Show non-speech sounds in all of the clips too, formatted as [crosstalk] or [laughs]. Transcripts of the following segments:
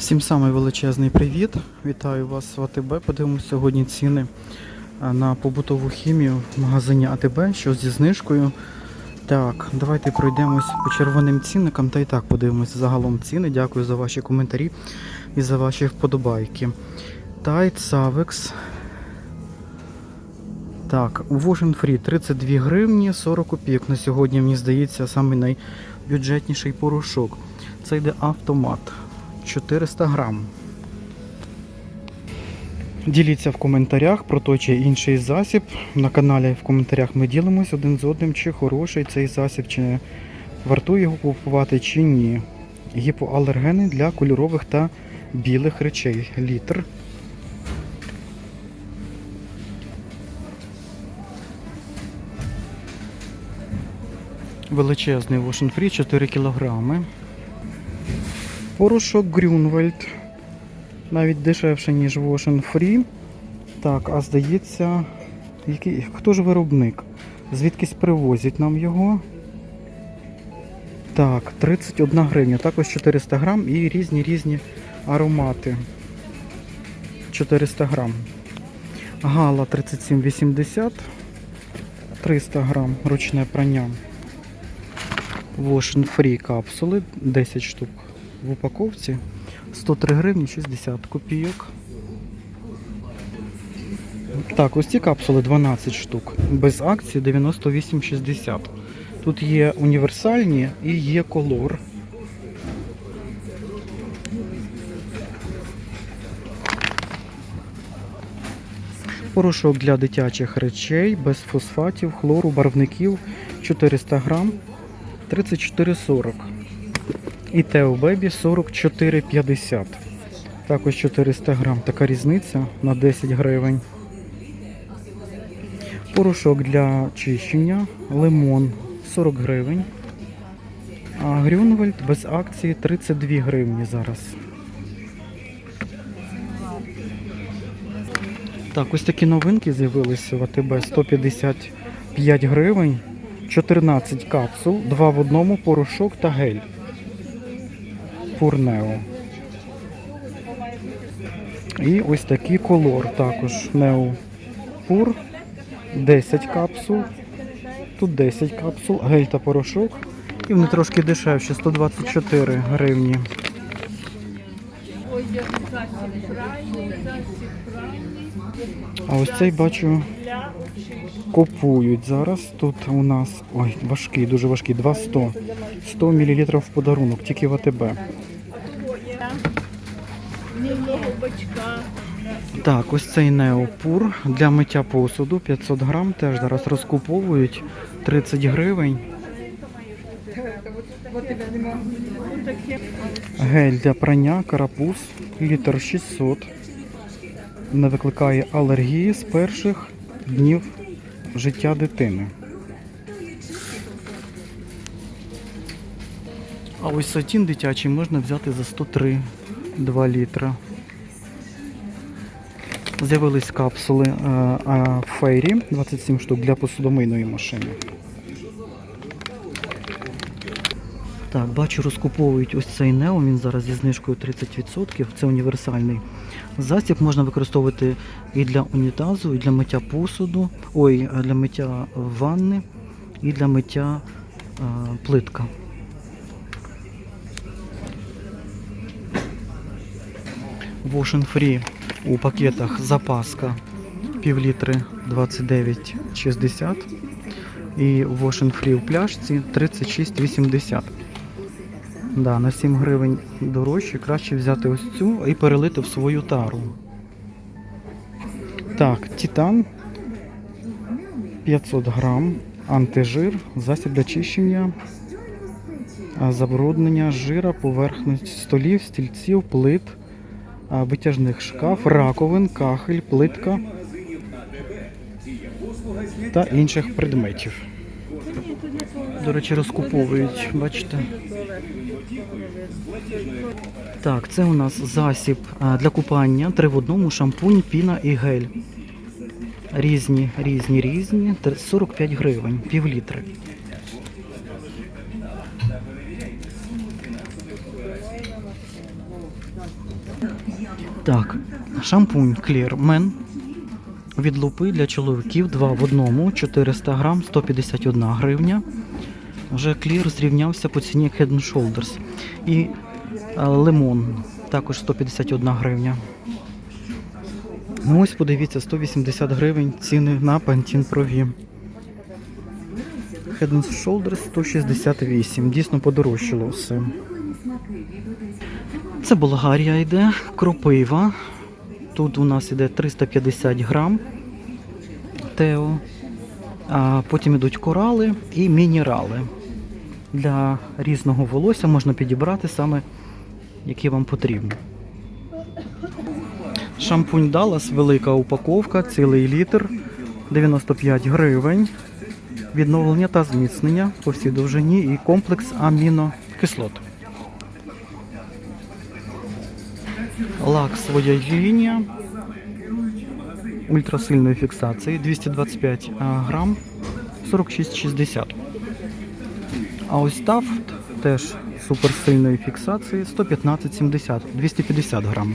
Всім самий величезний привіт. Вітаю вас в АТБ. Подивимося сьогодні ціни на побутову хімію в магазині АТБ, що зі знижкою. Так, давайте пройдемось по червоним цінникам та і так подивимося загалом ціни. Дякую за ваші коментарі і за ваші вподобайки. Тайт Савекс. Так, Wash Free 32 гривні 40 копійок. На сьогодні, мені здається, найбюджетніший порошок. Це йде автомат. 400 грам. Діліться в коментарях про той чи інший засіб. На каналі в коментарях ми ділимось один з одним, чи хороший цей засіб, чи вартує його купувати, чи ні. Гіпоалергени для кольорових та білих речей. Літр. Величезний Free 4 кілограми. Порошок Грюнвальд. Навіть дешевше, ніж Wash Free. Так, а здається, який, хто ж виробник? Звідкись привозять нам його. Так, 31 гривня, також 400 грам і різні різні аромати. 400 грам. Гала 37,80. 300 грам ручне прання. Wash Free капсули 10 штук в упаковці 103 гривні 60 копійок. Так, ось ці капсули 12 штук. Без акції 98,60. Тут є універсальні і є колор. Порошок для дитячих речей без фосфатів, хлору, барвників 400 грам 34,40. І Тео Бебі 44,50. Також 400 грам. Така різниця на 10 гривень. Порошок для чищення. Лимон 40 гривень. А Грюнвальд без акції 32 гривні зараз. Так, ось такі новинки з'явилися в АТБ 155 гривень, 14 капсул, 2 в одному порошок та гель. Пурнео. І ось такий колор також Нео Пур. 10 капсул. Тут 10 капсул, гель та порошок. І вони трошки дешевші, 124 гривні. А ось цей бачу купують зараз. Тут у нас ой, важкий, дуже важкий, 200. 100 мл в подарунок, тільки в АТБ. Так, ось цей неопур для миття посуду 500 грам. Теж зараз розкуповують 30 гривень. Гель для прання, карапуз, літр 600. Не викликає алергії з перших днів життя дитини. А ось сатін дитячий можна взяти за 103 2 літра. З'явились капсули е, е, Фейрі 27 штук для посудомийної машини. Так, бачу, розкуповують ось цей Нео, він зараз зі знижкою 30%. Це універсальний засіб. Можна використовувати і для унітазу, і для миття посуду, ой, е, для миття ванни, і для миття е, плитка. Wash Free у пакетах запаска. Пів літри 29,60 і Wash Free у пляшці 36,80. Да, на 7 гривень дорожче, краще взяти ось цю і перелити в свою тару. Так, Титан. 500 грам, антижир, засіб для чищення, забруднення жира, поверхність столів, стільців, плит, витяжних шкаф, раковин, кахель, плитка та інших предметів. До речі, розкуповують, бачите? Так, це у нас засіб для купання, три в одному, шампунь, піна і гель. Різні, різні, різні. Тр- 45 гривень, пів літри. Так, шампунь Clear Men від лупи для чоловіків 2 в одному, 400 грам, 151 гривня. Вже Clear зрівнявся по ціні Head and Shoulders. І е, лимон також 151 гривня. Ну ось подивіться, 180 гривень ціни на Pantene Pro V. Head Shoulders 168. Дійсно подорожчало все. Це Болгарія йде, кропива. Тут у нас йде 350 грам тео. А потім йдуть корали і мінерали. Для різного волосся можна підібрати саме, яке вам потрібно. Шампунь Dallas, велика упаковка, цілий літр, 95 гривень. Відновлення та зміцнення по всій довжині і комплекс амінокислот. Лак своя лінія ультрасильної фіксації 225 а, грам 46,60. А ось тафт теж суперсильної фіксації 115,70 250 грам.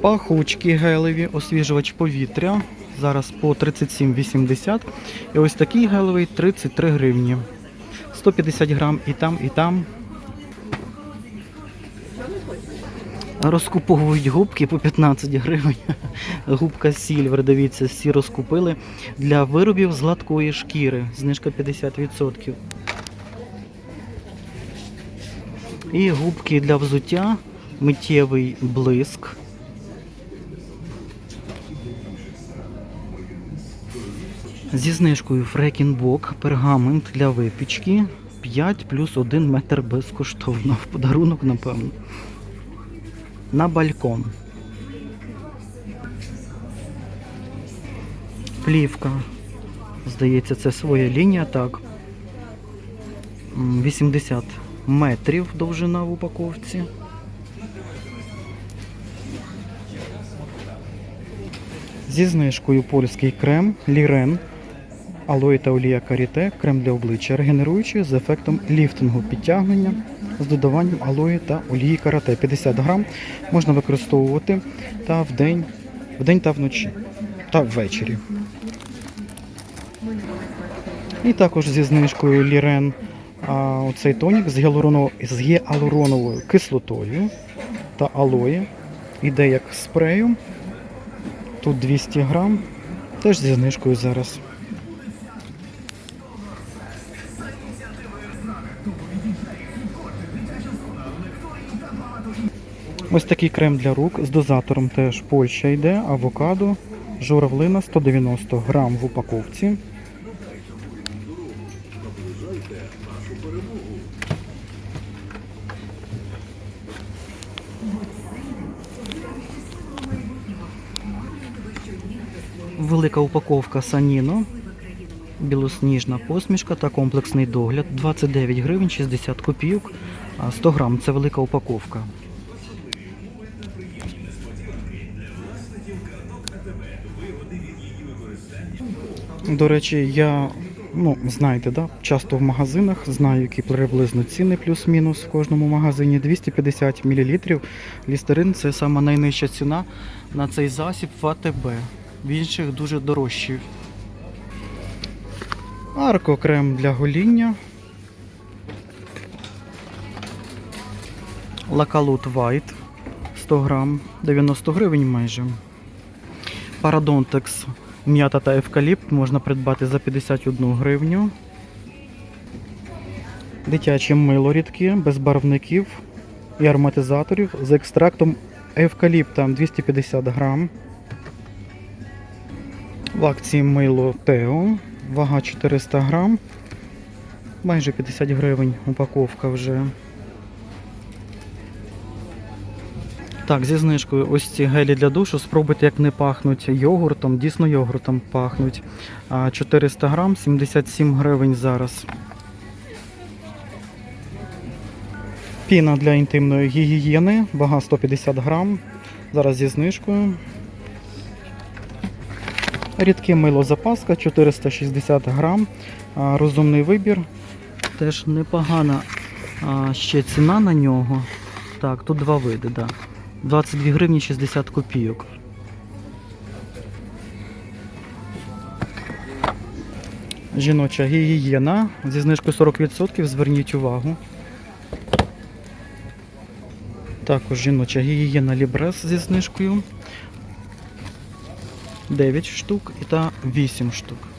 Пахучки гелеві, освіжувач повітря. Зараз по 37,80. І ось такий гелевий 33 гривні. 150 грам і там, і там. Розкуповують губки по 15 гривень. [laughs] Губка Сільвер, дивіться, всі розкупили для виробів з гладкої шкіри. Знижка 50%. І губки для взуття, миттєвий блиск. Зі знижкою Фрекінбок, пергамент для випічки 5 плюс 1 метр безкоштовно. В подарунок, напевно. На балкон. Плівка. Здається, це своя лінія, так. М, 80 метрів довжина в упаковці. Зі знижкою польський крем Лірен, алої та олія каріте, крем для обличчя, регенеруючий з ефектом ліфтингу, підтягнення з додаванням алої та олії карате. 50 грам можна використовувати та вдень, вдень та вночі та ввечері. І також зі знижкою Лірен а, оцей тонік з, гіалуроно, з гіалуроновою кислотою та алої. Іде як спрею. Тут 200 грам. Теж зі знижкою зараз. Ось такий крем для рук з дозатором теж Польща йде, авокадо, журавлина 190 грам в упаковці. Велика упаковка Саніно, білосніжна посмішка та комплексний догляд. 29 гривень 60 копійок, 100 грам. Це велика упаковка. До речі, я, ну, знаєте, да, часто в магазинах знаю, які приблизно ціни плюс-мінус в кожному магазині. 250 мл. Лістерин це сама найнижча ціна на цей засіб в АТБ. В інших дуже дорожчі. Арко крем для гоління. Лакалут White 100 грам, 90 гривень майже. Парадонтекс м'ята та евкаліпт можна придбати за 51 гривню. Дитяче мило рідке, без барвників і ароматизаторів з екстрактом евкаліпта 250 грам. В акції мило Тео, вага 400 грам, майже 50 гривень упаковка вже. Так, зі знижкою ось ці гелі для душу. Спробуйте, як не пахнуть йогуртом, дійсно йогуртом пахнуть. 400 грам, 77 гривень зараз. Піна для інтимної гігієни, вага 150 грам. Зараз зі знижкою. Рідке мило запаска 460 грам. Розумний вибір. Теж непогана ще ціна на нього. Так, тут два види, да. 22 гривні 60 копійок. Жіноча гігієна зі знижкою 40%, зверніть увагу. Також жіноча гігієна Лібрес зі знижкою 9 штук і та 8 штук.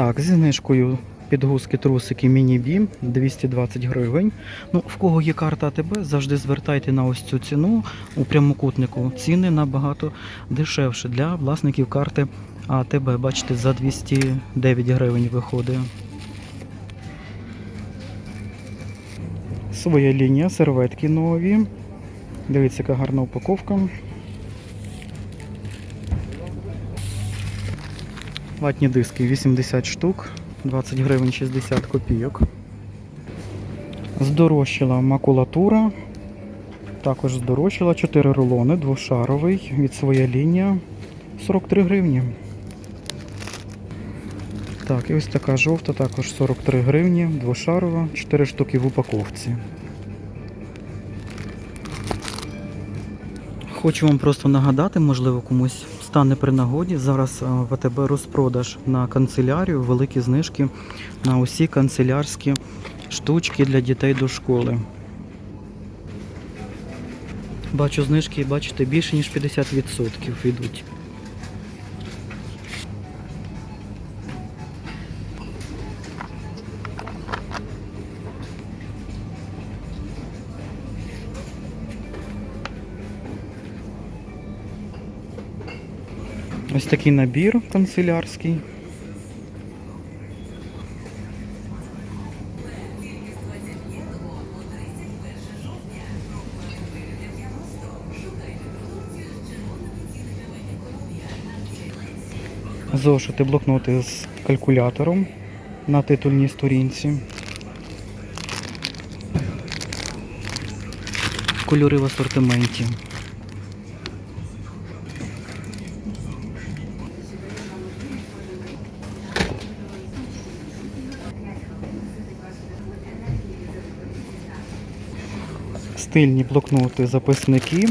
Так, зі знижкою підгузки трусики міні-бі 220 гривень. Ну, в кого є карта АТБ, завжди звертайте на ось цю ціну у прямокутнику. Ціни набагато дешевше для власників карти АТБ. Бачите, за 209 гривень виходить. Своя лінія, серветки нові. Дивіться, яка гарна упаковка. Ватні диски 80 штук, 20 гривень 60 копійок. Здорожчала макулатура. Також здорожчала 4 рулони, двошаровий від своя лінія 43 гривні. Так, і ось така жовта, також 43 гривні, двошарова, 4 штуки в упаковці. Хочу вам просто нагадати, можливо, комусь стане при нагоді. Зараз ВТБ в АТБ розпродаж на канцелярію, великі знижки на усі канцелярські штучки для дітей до школи. Бачу знижки, бачите, більше ніж 50% йдуть. Ось такий набір канцелярський. Зошити блокноти з калькулятором на титульній сторінці. Кольори в асортименті. Стильні блокноти записники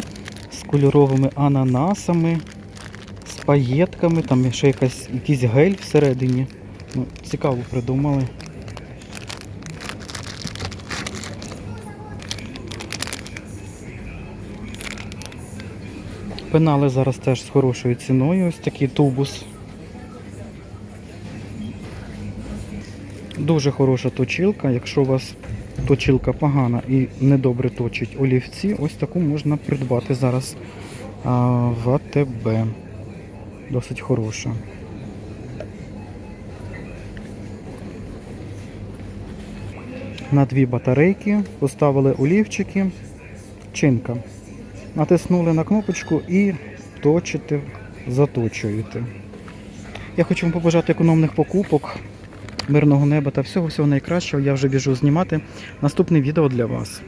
з кольоровими ананасами, з паєтками, там ще якась, якийсь гель всередині. Ну, цікаво придумали. Пенали зараз теж з хорошою ціною, ось такий тубус. Дуже хороша точилка. Якщо у вас точилка погана і недобре точить олівці, ось таку можна придбати зараз в АТБ. Досить хороша. На дві батарейки поставили олівчики, чинка. Натиснули на кнопочку і точите, заточуєте. Я хочу вам побажати економних покупок, мирного неба та всього всього найкращого. Я вже біжу знімати наступне відео для вас.